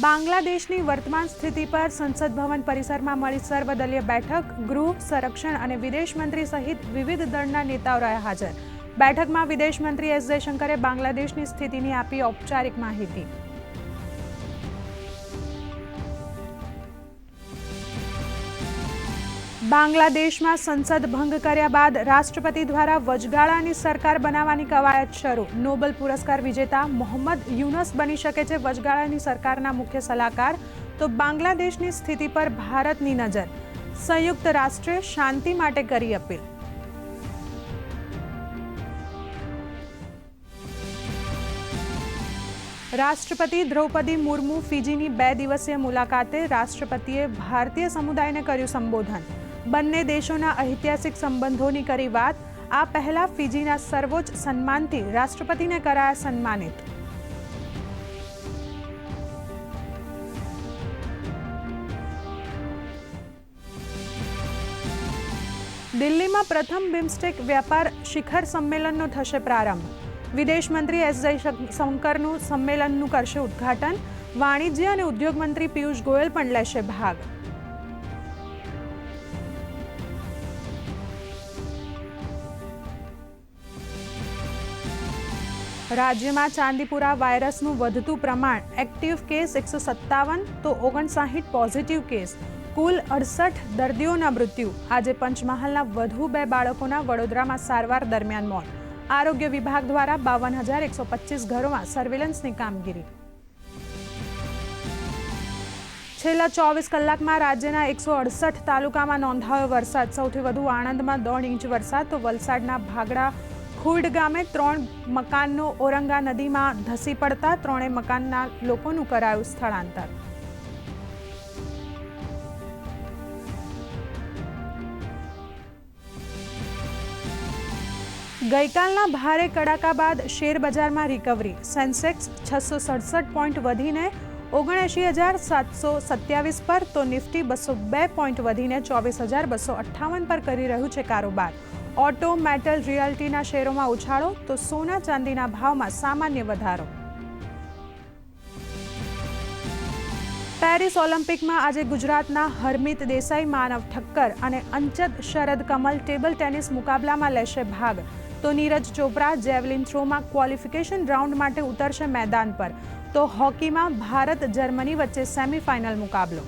બાંગ્લાદેશની વર્તમાન સ્થિતિ પર સંસદ ભવન પરિસરમાં મળી સર્વદલીય બેઠક, ગૃહ, સંરક્ષણ અને વિદેશ મંત્રી સહિત વિવિધ દળના નેતાઓ રહ્યા હાજર. બેઠકમાં વિદેશ મંત્રી એસ જયશંકરે બાંગ્લાદેશની સ્થિતિની આપી ઔપચારિક માહિતી. બાંગ્લાદેશમાં સંસદ ભંગ કર્યા બાદ રાષ્ટ્રપતિ દ્વારા વચગાળાની સરકાર બનાવવાની કવાયત શરૂ. નોબેલ પુરસ્કાર વિજેતા મોહમ્મદ યુનસ બની શકે છે વચગાળાની સરકારના મુખ્ય સલાહકાર. તો બાંગ્લાદેશની સ્થિતિ પર ભારતની નજર. સંયુક્ત રાષ્ટ્રે શાંતિ માટે કરી અપીલ. રાષ્ટ્રપતિ દ્રૌપદી મુર્મુ ફિજીની બે દિવસીય મુલાકાતે રાષ્ટ્રપતિએ ભારતીય સમુદાયને કર્યું સંબોધન. બંને દેશોના ઐતિહાસિક સંબંધોની કરી વાત, આ પહેલા ફિજીના સર્વોચ્ચ સન્માનથી રાષ્ટ્રપતિને કરાયા સન્માનિત. દિલ્હીમાં પ્રથમ બિમસ્ટેક વ્યાપાર શિખર સંમેલનનો થશે પ્રારંભ. વિદેશ મંત્રી એસ જયશંકરનું સંમેલનનું કરશે ઉદ્ઘાટન. વાણિજ્ય અને ઉદ્યોગ મંત્રી પિયુષ ગોયલ પણ લેશે ભાગ. રાજ્યમાં ચાંદીપુરા વાયરસનું વધતું પ્રમાણ એક્ટિવ કેસ એકસો સત્તાવન, તો ઓગણસાહીઠ પોઝિટિવ કેસ. કુલ અડસઠ દર્દીઓના મૃત્યુ. આજે પંચમહાલના વધુ બે બાળકોના વડોદરામાં સારવાર દરમિયાન મોત. આરોગ્ય વિભાગ દ્વારા બાવન હજાર એકસો પચીસ ઘરોમાં સર્વેલન્સની કામગીરી. છેલ્લા ચોવીસ કલાકમાં રાજ્યના એકસો અડસઠ તાલુકામાં નોંધાયો વરસાદ. સૌથી વધુ આણંદમાં દોઢ ઇંચ વરસાદ, તો વલસાડના ભાગડા ખુર્ડ ગામે ત્રણ મકાનનો ઓરંગા નદીમાં ધસી પડતા ત્રણેય મકાનના લોકોનું કરાયું સ્થળાંતર. ગઈકાલના ભારે કડાકા બાદ શેર બજારમાં રિકવરી સેન્સેક્સ છસો સડસઠ પોઈન્ટ વધીને ઓગણએંશી હજાર સાતસો સત્યાવીસ પર તો નિફ્ટી બસો બે પોઈન્ટ વધીને ચોવીસ હજાર બસો અઠ્ઠાવન પર કરી રહ્યું છે કારોબાર. ઓટો મેટલ રિયાલ્ટીના શેરોમાં ઉછાળો, તો સોના ચાંદીના ભાવમાં સામાન્ય વધારો. પેરિસ ઓલિમ્પિકમાં આજે ગુજરાતના હરમિત દેસાઈ માનવ ઠક્કર અને અંચદ શરદ કમલ ટેબલ ટેનિસ મુકાબલામાં લેશે ભાગ. તો નીરજ ચોપરા જેવલિન થ્રોમાં ક્વોલિફિકેશન રાઉન્ડ માટે ઉતરશે મેદાન પર. તો હોકીમાં ભારત જર્મની વચ્ચે સેમીફાઇનલ મુકાબલો.